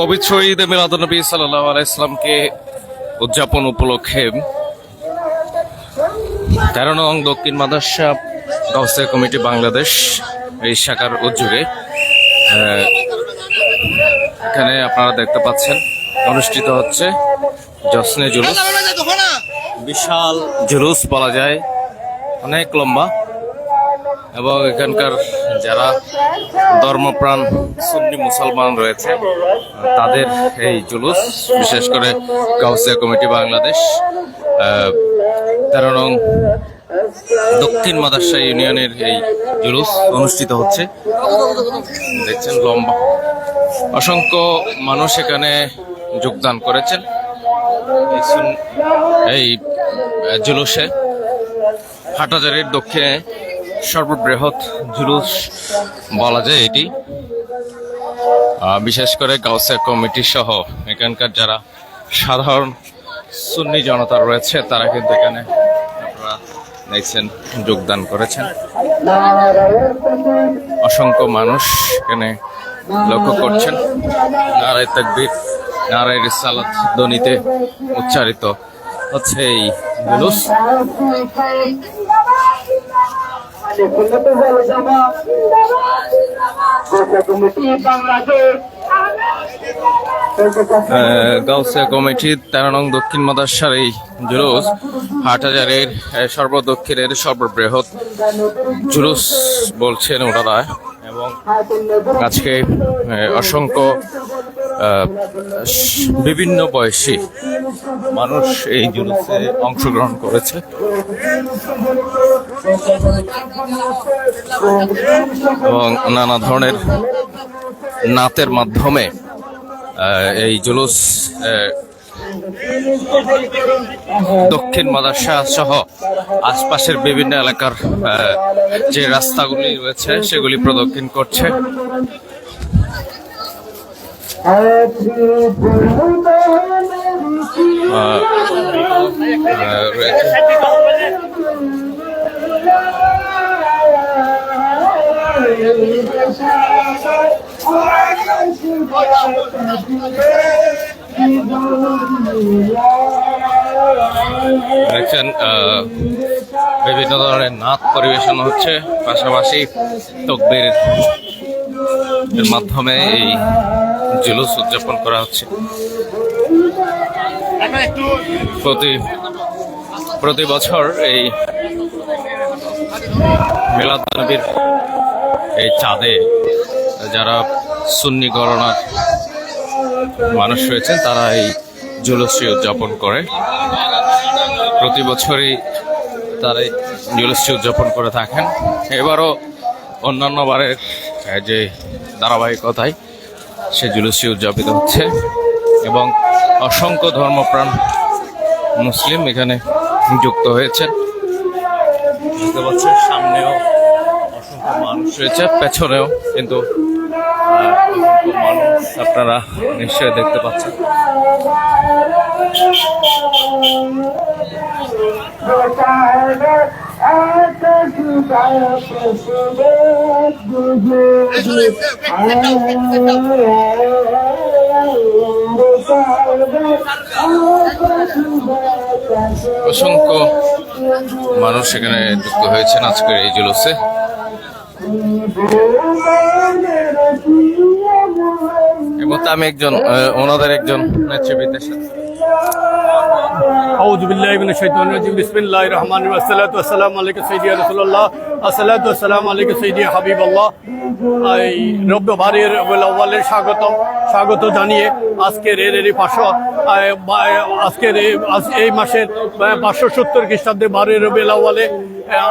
পবিত্র ঈদে মিলাদুলনবী সাল্লাহ আলাইসলামকে উদযাপন উপলক্ষে তেরো নং দক্ষিণ মাদাসা গাউসিয়া কমিটি বাংলাদেশ এই শাখার উদ্যোগে এখানে আপনারা দেখতে পাচ্ছেন অনুষ্ঠিত হচ্ছে জশ্নে জুলুস। বিশাল জুলুস বলা যায়। অনেক লম্বা। এবং এখানকার যারা ধর্মপ্রাণ সুন্নি মুসলমান রয়েছে, তাদের এই জুলুস, বিশেষ করে গাউসিয়া কমিটি বাংলাদেশ তেরো নং দক্ষিণ মাদাসা ইউনিয়নের এই জুলুস অনুষ্ঠিত হচ্ছে। দেখছেন লম্বা। অসংখ্য মানুষ এখানে যোগদান করেছেন এই জুলুসে। হাটহাজারের দক্ষিণে সর্ববৃহৎ জুলুস বলা যায় এটি। বিশেষ করে গাউসিয়া কমিটি সহ এখানকার যারা সাধারণ সুন্নি জনতা রয়েছে, তারা কিন্তু এখানে আপনারা দেখছেন, যোগদান করেছেন। অসংখ্য মানুষ এখানে লক্ষ্য করছেন। নারায় তাকবীর, নারায় রিসালাত ধ্বনিতে উচ্চারিত হচ্ছে এই জুলুস। গাউসিয়া কমিটির তেরো নং দক্ষিণ মাদাসার এই জুলুস হাটহাজারের আহ, সর্বদক্ষিণের সর্ববৃহৎ জুলুস বলছেন ওনারা। এবং আজকে অসংখ্য বিভিন্ন বয়সী মানুষ এই জুলুসে অংশগ্রহণ করেছে। এবং নানা ধরনের নাতের মাধ্যমে এই জুলুস দক্ষিণ মাদাসা সহ আশপাশের বিভিন্ন এলাকার যে রাস্তাগুলি রয়েছে, সেগুলি প্রদক্ষিণ করছে। দেখছেন বিভিন্ন ধরনের নাচ পরিবেশন হচ্ছে পাশাপাশি তকবির মাধ্যমে এই জুলুস উদযাপন করা হচ্ছে। প্রতি প্রতি বছর এই মিলাদ এই চাঁদে যারা সুন্নি গণনার মানুষ রয়েছেন, তারা এই জুলুসটি উদযাপন করে। প্রতি বছরই তারা এই জুলুসটি উদযাপন করে থাকেন। এবারও অন্যান্য বারের যে ধারাবাহিকতায় সে জুলুসটি উদযাপিত হচ্ছে এবং অসংখ্য ধর্মপ্রাণ মুসলিম এখানে যুক্ত হয়েছেন। বুঝতে পারছেন সামনেও অসংখ্য মানুষ রয়েছে, পেছনেও কিন্তু মানুষ আপনারা নিশ্চয়ই দেখতে পাচ্ছেন। অসংখ্য মানুষ এখানে যুক্ত হয়েছেন আজকের এই জুলুসে। এবং আমি একজন ওনাদের একজন নেতৃবৃন্দের সাথে أعوذ بالله من الشيطان الرجيم بسم الله الرحمن الرحيم الصلاة والسلام عليك سيدي رسول الله الصلاة والسلام عليك سيدي حبيب الله এই রব্য ভারির আউ্বালের স্বাগতম স্বাগত জানিয়ে আজকের এর এরই পাঁচশো আহ, বা- আজকের এই- আজ- এই মাসের পাঁচশো সত্তর খ্রিস্টাব্দে বারোই রবিউল আউ্বালে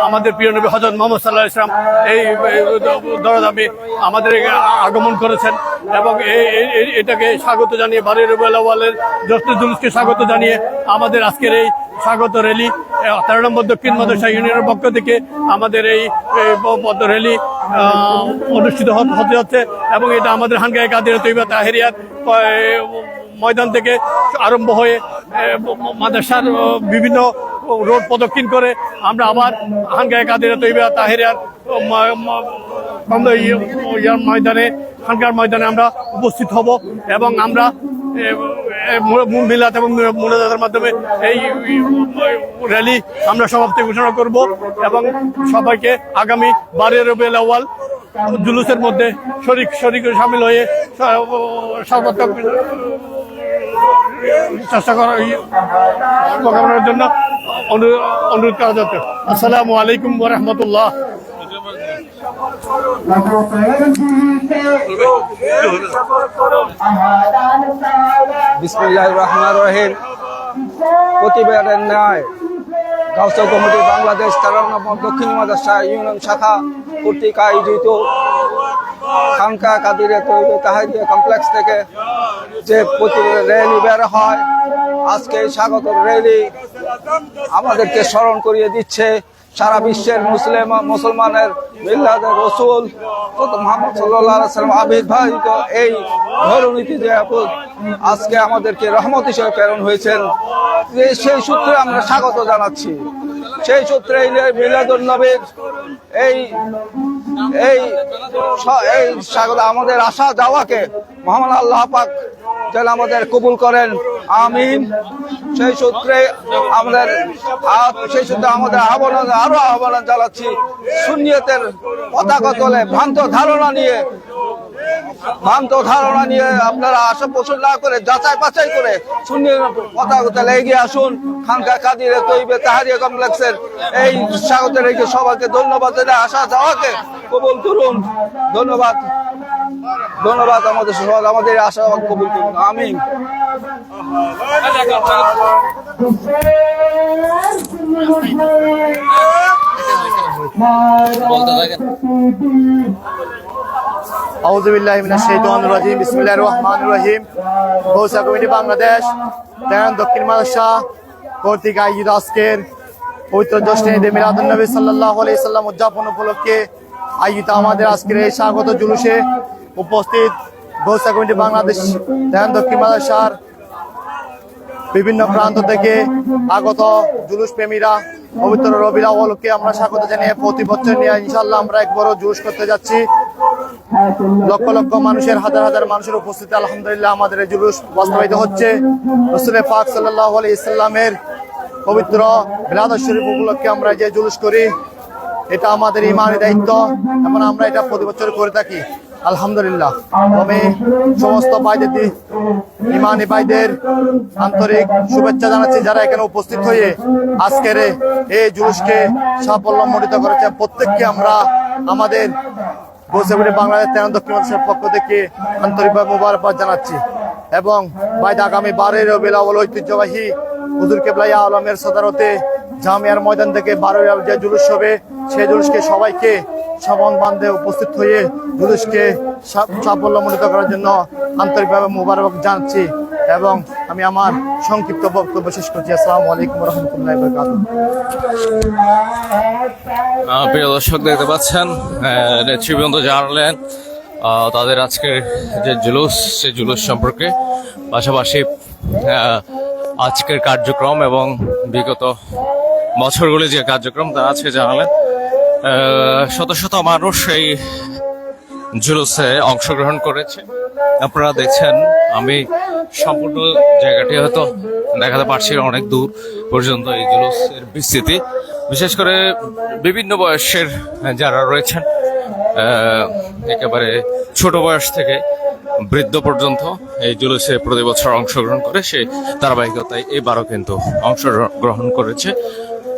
আমাদের প্রিয় নবী হজরত মোহাম্মদ সাল্লাহ ইসলাম এই দরদামে আমাদের আগমন করেছেন এবং এটাকে স্বাগত জানিয়ে বারোই রবিউল আউ্বালের জশ্ন জুলুসকে স্বাগত জানিয়ে আমাদের আজকের এই স্বাগত র্যালি তেরো নম্বর দক্ষিণ মাদ্রাসা ইউনিয়নের পক্ষ থেকে আমাদের এই এই প- পদ র্যালি অনুষ্ঠিত হতে যাচ্ছে এবং এটা আমাদের হানগায় কাদের তৈবা তাহেরিয়ার ময়দান থেকে আরম্ভ হয়ে মাদ্রাসার বিভিন্ন রোড প্রদক্ষিণ করে আমরা আবার হানগায় কাদের তৈবা তাহেরিয়ার আমরা ইয়ার ময়দানে, খানকার ময়দানে আমরা উপস্থিত হব এবং আমরা মিলাত এবং মূলদাতার মাধ্যমে এই র্যালি আমরা সমাপ্তি ঘোষণা করব এবং সবাইকে আগামী বারোই রবিউল আউয়াল জুলুসের মধ্যে শরিক শরিক সামিল হয়ে সর্বাত্মক চেষ্টা করার শুভকামনার জন্য অনু- অনুরোধ করা যাচ্ছে। আসসালামু আলাইকুম রহমতুল্লাহ। বিসমিল্লাহ রহমান ন্যায় গাউসা কমিটি বাংলাদেশ দক্ষিণ মাদ্রাসা ইউনিয়ন শাখা কর্তৃক আয়োজিত খানকা কাদিরে তৈরি তাহারিয়া কমপ্লেক্স থেকে যে প্রতি র্যালি বের হয়, আজকে স্বাগত র্যালি আমাদেরকে স্মরণ করিয়ে দিচ্ছে সারা বিশ্বের মুসলিম, মুসলমানের মিল্লাদের রসুল, মোহাম্মদ সাল্লাম আবির্ভাবিত এই ধরনীতি যে আজকে আমাদেরকে রহমত হিসেবে প্রেরণ হয়েছেন সেই সূত্রে আমরা স্বাগত জানাচ্ছি। সেই সূত্রে মিলাদুল নবীর এই এই স্বাগত, আমাদের আশা যাওয়াকে মহামান আল্লাহ পাক যেন আমাদের কবুল করেন। আমিন। সেই সূত্রে আমাদের সেই সূত্রে আমাদের আহ্বান আরও আহ্বান জানাচ্ছি শূন্যতের পতাকা তোলে ভ্রান্ত ধারণা নিয়ে। ভ্রান্ত ধারণা নিয়ে আপনারা আশা পোষণ না করে, যাচাই বাছাই করে শূন্য পতাকা তোলে এগিয়ে আসুন। খানকা কাদিরে তৈবে তাহারিয়া কমপ্লেক্সের এই স্বাগত রেখে সবাইকে ধন্যবাদ আশা যাওয়াকে কবুল করুন। ধন্যবাদ। ধন্যবাদ আমাদের সবাই আমাদের আশা কবুল করুন। রহমানির রহিম। কমিটি বাংলাদেশ তেরন দক্ষিণ মাদ্রাসা কর্তৃক আয়োজিত আজকের পবিত্র ঈদে মিলাদুন নবী সাল্লাল্লাহু সাল্লাম উদযাপন উপলক্ষে আয়োজিত আমাদের আজকের এই স্বাগত জুলুসে উপস্থিত গৌসা কমিটি বাংলাদেশ তেরন দক্ষিণ মাদ্রাসার বিভিন্ন প্রান্ত থেকে আগত জুলুস প্রেমীরা পবিত্র রবির আওয়ালকে আমরা স্বাগত জানিয়ে প্রতি বছর নিয়ে ইনশাল্লাহ আমরা এক বড় জুলুস করতে যাচ্ছি। লক্ষ লক্ষ মানুষের, হাজার হাজার মানুষের উপস্থিতি আলহামদুলিল্লাহ আমাদের এই জুলুস বাস্তবায়িত হচ্ছে। রসুলের পাক সাল্লাহ আলি ইসলামের পবিত্র বিলাদ শরীফ উপলক্ষে আমরা যে জুলুস করি, এটা আমাদের ইমানি দায়িত্ব এবং আমরা এটা প্রতি বছর করে থাকি। আলহামদুলিল্লাহ। আমি সমস্ত ভাইদের ইমানি ভাইদের আন্তরিক শুভেচ্ছা জানাচ্ছি যারা এখানে উপস্থিত হয়ে আজকের এই জুলুসকে সাফল্যমণ্ডিত করেছে। প্রত্যেককে আমরা আমাদের গোসাগুড়ি বাংলাদেশ তেরো দক্ষিণ মাদ্রাসার পক্ষ থেকে আন্তরিকভাবে মোবারকবাদ জানাচ্ছি। এবং বাইদ আগামী বারের রবিউল আউয়াল ঐতিহ্যবাহী হুজুর কেবলাই আলমের সদারতে জামিয়ার ময়দান থেকে রবি যে জুলুস হবে, সেই জুলুসকে সবাইকে সবন বান্ধে উপস্থিত হয়ে জুলুসকে সাফল্যমণ্ডিত করার জন্য আন্তরিকভাবে মোবারক জানাচ্ছি এবং আমি আমার সংক্ষিপ্ত বক্তব্য শেষ করছি। আসসালামু আলাইকুম রহমতুল্লাহ প্রিয় দর্শক, দেখতে পাচ্ছেন নেতৃবৃন্দ জানালেন তাদের আজকের যে জুলুস সে জুলুস সম্পর্কে। পাশাপাশি আজকের কার্যক্রম এবং বিগত বছরগুলি যে কার্যক্রম তা আছে জানালেন শত শত মানুষ এই জুলুসে অংশগ্রহণ করেছে। আপনারা দেখছেন, আমি সম্পূর্ণ জায়গাটি হয়তো দেখাতে পারছি অনেক দূর পর্যন্ত এই জুলুসের বিস্তৃতি। বিশেষ করে বিভিন্ন বয়সের যারা রয়েছেন একেবারে ছোট বয়স থেকে বৃদ্ধ পর্যন্ত এই জুলুসে প্রতি বছর অংশগ্রহণ করে সেই ধারাবাহিকতায় এবারও কিন্তু অংশগ্রহণ করেছে।